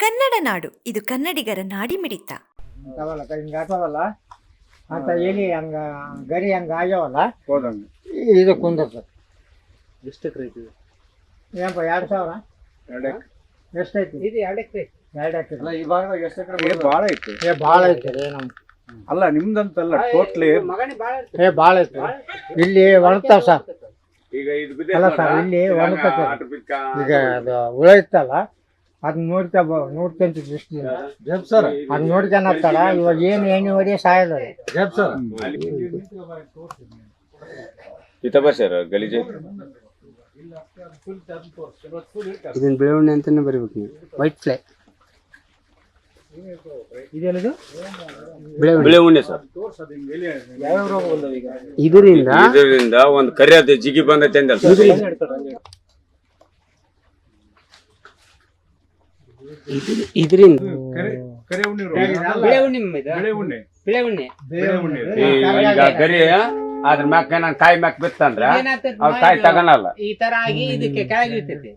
ಕನ್ನಡ ನಾಡು. ಇದು ಕನ್ನಡಿಗರ ನಾಡಿ ಮಿಡಿತ ಹಿಂಗ ಆಟವಲ್ಲ ಅಂತ ಎಲಿ ಹಂಗ ಗರಿ ಹಂಗ ಆಗ್ಯಾವಲ್ಲ? ಹೋದಂಗ ಇದು ಕುಂದರ್ತದೆ ಎಷ್ಟು ಎಕರೆ ಐತಿ ಏನಪ್ಪ ಎರಡು ಸಾವಿರ? ಎರಡು ಎಷ್ಟೈತಿ ಇದು ಎರಡು ಎಕರೆ. ಎರಡು ಎಕರೆ. ಈ ಭಾಗದಾಗ ಎಷ್ಟು ಎಕರೆ ಭಾಳ ಐತಿ. ಏ ಭಾಳ ಐತಿ. ರೀ ನಮ್ಮ ಅಲ್ಲ ನಿಮ್ದಂತಲ್ಲ ಟೋಟ್ಲಿ ಮಗನೇ ಬಾಳ ಏ ಭಾಳ ಐತಿ. ಇಲ್ಲಿ ಒಣಗ್ತಾವ ಸರ್. ಈಗ ಇದು ಅಲ್ಲ ಸರ್ ಇಲ್ಲಿ ಒಣಗ್ತೈತೆ ಈಗ ಅದು ಹುಳ ಇತ್ತಲ್ಲ? ಅದನ್ನ ನೋಡ್ತಾ ನೋಡ್ಕೊಂತ ದೃಷ್ಟಿ ಸರ್ ಅದ್ ನೋಡ್ಕೊಂಡ್ತಾರ ಇವಾಗ ಏನು ಎಣ್ಣೆ ಹೊಡಿ ಸಾಯಲ್ಲ ಇದನ್ ಜಪ್ ಸರ್. ಇತ ಸರ್ ಗಲೀಜ್. ಇದನ್ನ ಬೆಳವಣಿಗೆ ಅಂತಾನೆ ಬರಿಬೇಕು ನೀವು. ವೈಟ್ ಫ್ಲೈ ಇದೇನಿದು ಬಿಳಿ ಸರ್. ಇದರಿಂದ ಇದರಿಂದ ಒಂದು ಕರಿಯಾದ ಜಿಗಿ ಬಂದೈತೆ ಅಂದಲ್ಲ ಸರ್ ಇದ್ರ- ಇದರಿಂದ ಕರೆ ಉಣ್ಣಿ ಬೆಳೆ ಇದು? ಬೆಳೆ ಉಣ್ಣೆ. ಬೆಳೆ ಉಣ್ಣೆ. ಈಗ ಗರಿ ಅದ್ರ ಮ್ಯಾಕ ನಾನು ಕಾಯಿ ಮ್ಯಾಕ್ ಬಿತ್ತಂದ್ರ ಅವ್ ಕಾಯಿ ತಗನಲ್ಲ. ಈ ತರ ಆಗಿ ಇದಕ್ಕೆ ಕೆಳಗೆ ಇರ್ತೈತಿ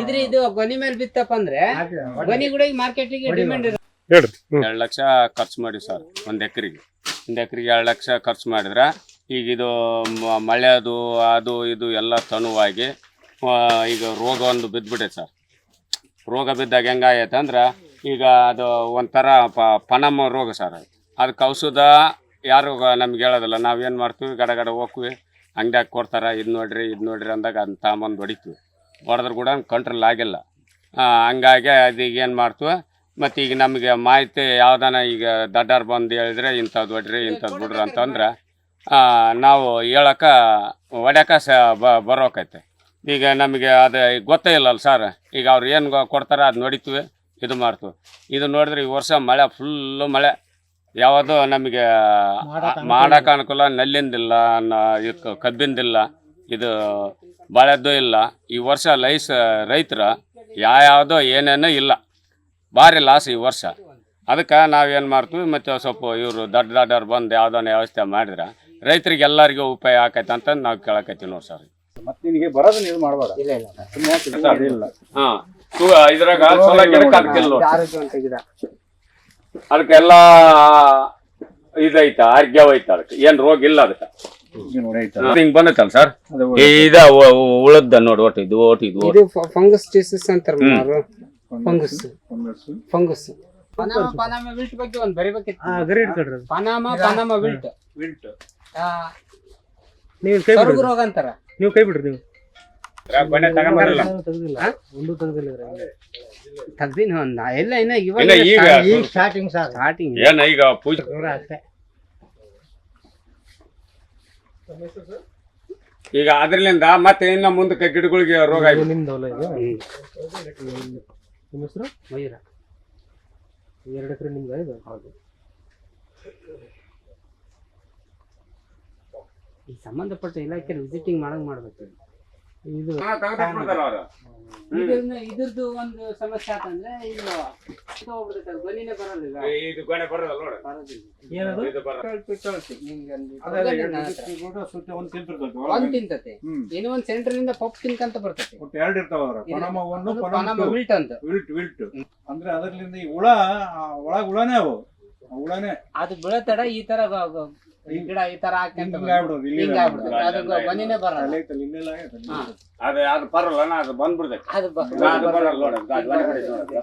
ಇದ್ರ ಇದು ಗೊನಿ ಮೇಲೆ ಬಿತ್ತಪ್ಪ ಅಂದ್ರೆ ಗೊನಿ ಕೂಡ ಮಾರ್ಕೆಟಿಗೆ ಡಿಮ್ಯಾಂಡ್ ಎರಡ್ ಲಕ್ಷ ಖರ್ಚು ಮಾಡಿ ಸರ್ ಒಂದ್ ಎಕರೆಗೆ. ಒಂದ್ ಎಕರೆಗೆ ಎರಡ್ ಲಕ್ಷ ಖರ್ಚು ಮಾಡಿದ್ರ ಈಗ ಇದು ಮಳೆ ಅದು ಅದು ಇದು ಎಲ್ಲ ತನುವಾಗಿ ಈಗ ರೋಗ ಒಂದು ಬಿದ್ದ್ಬಿಟ್ಟೈತೆ ಸರ್. ರೋಗ ಬಿದ್ದಾಗ ಹೆಂಗಾಗೈತೆ ಅಂದ್ರೆ ಈಗ ಅದು ಒಂಥರ ಪ ರೋಗ ಸರ್ ಅದು. ಅದಕ್ಕೆ ಔಷಧ ಯಾರು ನಮ್ಗೆ ಹೇಳೋದಿಲ್ಲ. ನಾವೇನು ಮಾಡ್ತೀವಿ? ಗಡ ಗಡ ಹೋಗ್ತೀವಿ. ಅಂಗಡ್ಯಾಗ ಕೊಡ್ತಾರೆ, ಇದು ನೋಡ್ರಿ ಇದು ನೋಡ್ರಿ ಅಂದಾಗ ಅದನ್ನ ತಗೊಂಬಂದು ಹೊಡಿತೀವಿ. ಹೊಡೆದ್ರು ಕೂಡ ಕಂಟ್ರೋಲ್ ಆಗಿಲ್ಲ. ಹಂಗಾಗಿ ಅದೀಗ ಏನು ಮಾಡ್ತೀವಿ? ಮತ್ತು ಈಗ ನಮಗೆ ಮಾಹಿತಿ ಯಾವ್ದಾನ ಈಗ ದಡ್ಡಾರ್ ಬಂದು ಹೇಳಿದ್ರೆ ಇಂಥದ್ದು ಹೊಡ್ರಿ ಇಂಥದ್ದು ಬಿಡ್ರಿ ಅಂತಂದ್ರೆ ನಾವು ಹೇಳೋಕೆ ಹೊಡ್ಯಾಕ ಸ ಬರೋಕೈತೆ. ಈಗ ನಮಗೆ ಅದು ಗೊತ್ತೇ ಇಲ್ಲಲ್ಲ ಸರ್. ಈಗ ಅವ್ರು ಏನು ಕೊಡ್ತಾರೆ ಅದು ನೋಡಿತೀವಿ ಇದು ಮಾಡ್ತೀವಿ. ಇದು ನೋಡಿದ್ರೆ ಈ ವರ್ಷ ಮಳೆ ಫುಲ್ಲು ಮಳೆ. ಯಾವುದು ನಮಗೆ ಮಾಡೋಕೆ ಅನುಕೂಲ ನಲ್ಲಿಂದಿಲ್ಲ ಕಬ್ಬಿಂದಿಲ್ಲ ಇದು ಬಾಳೆದ್ದು ಇಲ್ಲ. ಈ ವರ್ಷ ಲೈಸ್ ರೈತರ ಯಾವ್ಯಾವುದೋ ಏನೇನೋ ಇಲ್ಲ. ಭಾರಿ ಲಾಸ್ ಈ ವರ್ಷ. ಅದಕ್ಕೆ ನಾವೇನು ಮಾಡ್ತೀವಿ ಮತ್ತು ಸ್ವಲ್ಪ ಇವರು ದೊಡ್ಡ ದೊಡ್ಡವ್ರು ಬಂದು ಯಾವುದೋ ವ್ಯವಸ್ಥೆ ಮಾಡಿದ್ರೆ ರೈತರಿಗೆಲ್ಲರಿಗೂ ಉಪಾಯ ಆಕೈತೆ ಅಂತಂದು ನಾವು ಕೇಳಕತ್ತೀವಿ ನೋಡಿ ಸರ್. ಮತ್ತೆ ನಿನಗೆ ಬರೋದು ನೀವು ಮಾಡಬಾರ ಇಲ್ಲ ಇಲ್ಲ. ಸುಮ್ಮನೆ ಅದಿಲ್ಲ. ಹಾ ಇದ್ರಾಗ ಸೊಲ ನೋಡಿ. ಆರೋಗ್ಯವಂತ ಗಿಡ ಅದಕ್ಕೆಲ್ಲ ಇದೈತ ಅದಕ್ಕೆ? ಏನು ರೋಗ ಇಲ್ಲ ಅದಕ್ಕೆ? ಈಗ ನೋಡಿ ಆಯ್ತಾ? ಅದು ಬಂದೈತಲ್ಲ ಸರ್? ಅದು ಇದ ಉಳದ ನೋಡಿ ಒಟ್ಟು ಇದು ಒಟ್ಟು ಇದು ಒಟ್ಟು. ಇದು ಫಂಗಸ್ ಡಿಸೀಸ್ ಅಂತಾರ ಮಾರು. Fungus. Fungus fungus. Panama Panama wilt ಬಗ್ಗೆ ಒಂದು ಬರಿಬೇಕಿತ್ತು. ಗರಿ ಇಡ್ಕೊಳ್ರಿ ಪನಾಮ ಪನಾಮ ವಿಲ್ಟ್. ವಿಲ್ಟ್. ನೀವು ಕೈ ರೋಗ ಅಂತಾರ. ನೀವು ಕೈ ಬಿಡ್ರಿ ನೀವು. ತೆಗ್ದಿಲ್ಲ? ಒಂದು ತೆಗ್ದಿಲ್ಲ ತೆಗ್ದಿನ ಒಂದ್ ಎಲ್ಲ ಇನ್ನ ಈಗ ಈಗ ಸ್ಟಾರ್ಟಿಂಗ್ ಸರ್. ಸ್ಟಾರ್ಟಿಂಗ್ ಏನ ಈಗ ಪೂಜೆ ಅಷ್ಟೇ. ಈಗ ಅದ್ರಲಿಂದ ಮತ್ತೆ ಇನ್ನ ಮುಂದಕ್ಕೆ ಗಿಡಗಳಿಗೆ ರೋಗ ನಿಮ್ದು ಹೊಲ ಇದು? ನಿಮ್ಮ ಹೆಸರು? ಮಯೂರ. ಎರಡು ಎಕರೆ ನಿಮ್ದು ಇದು? ಹೌದು. ಈ ಸಂಬಂಧಪಟ್ಟ ಇಲಾಖೆ ವಿಸಿಟಿಂಗ್ ಮಾಡಂಗ್ ಮಾಡ್ಬೇಕು ಇದು. ಇದನ್ನ ಇದ್ರದ್ದು ಒಂದು ಸಮಸ್ಯೆ ಆತಂದ್ರೆ ಇದು ಹೋಗ್ಬಿಡುತ್ತೆ ಅದು ಗೊನೆನೇ ಬರಲ್ಲ ಈಗ. ಇದು ಗೊನೆ ಬರೋದಲ್ಲ ನೋಡು. ಏನದು? ಒಂದು ತಿಂತತೆ. ಏನೋ ಇನ್ನು ಒಂದ್ ಸೆಂಟರ್ನಿಂದ ಪಪ್ ತಿನ್ಕಂತ ಬರ್ತತೆ. ಒಟ್ಟು ಎರಡು ಇರ್ತಾವ ಅದ್ರ ಪನಮ ಒಂದು ಪನಮ ವಿಲ್ಟ್ ಅಂತ. ವಿಲ್ಟ್ ವಿಲ್ಟ್ ಅಂದ್ರೆ ಅದರ್ಲಿಂದ ಈ ಹುಳ ಆ ಒಳಗ್ ಹುಳನೇ ಅವು. ಹುಳನೇ. ಅದು ಬೀಳತಡ ಈ ತರ ಈ ಗಿಡ ಈ ತರ ಹಾಕ್ಯಂತ ಅದು ಬರಲ್ಲ. ಅದು ಅದು ಬರಲ್ಲ ನಾ ಅದು ಬಂದ್ಬಿಡ್ತೈತೆ. ಅದು ಬರಲ್ಲ. ನೋಡು.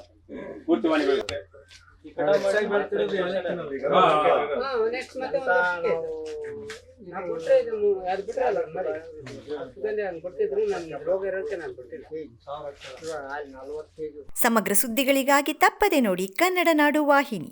ಪೂರ್ತಿ ಮನೆ ಬೀಳುತ್ತೆ. ಸಮಗ್ರ ಸುದ್ದಿಗಳಿಗಾಗಿ ತಪ್ಪದೆ ನೋಡಿ ಕನ್ನಡ ನಾಡು ವಾಹಿನಿ.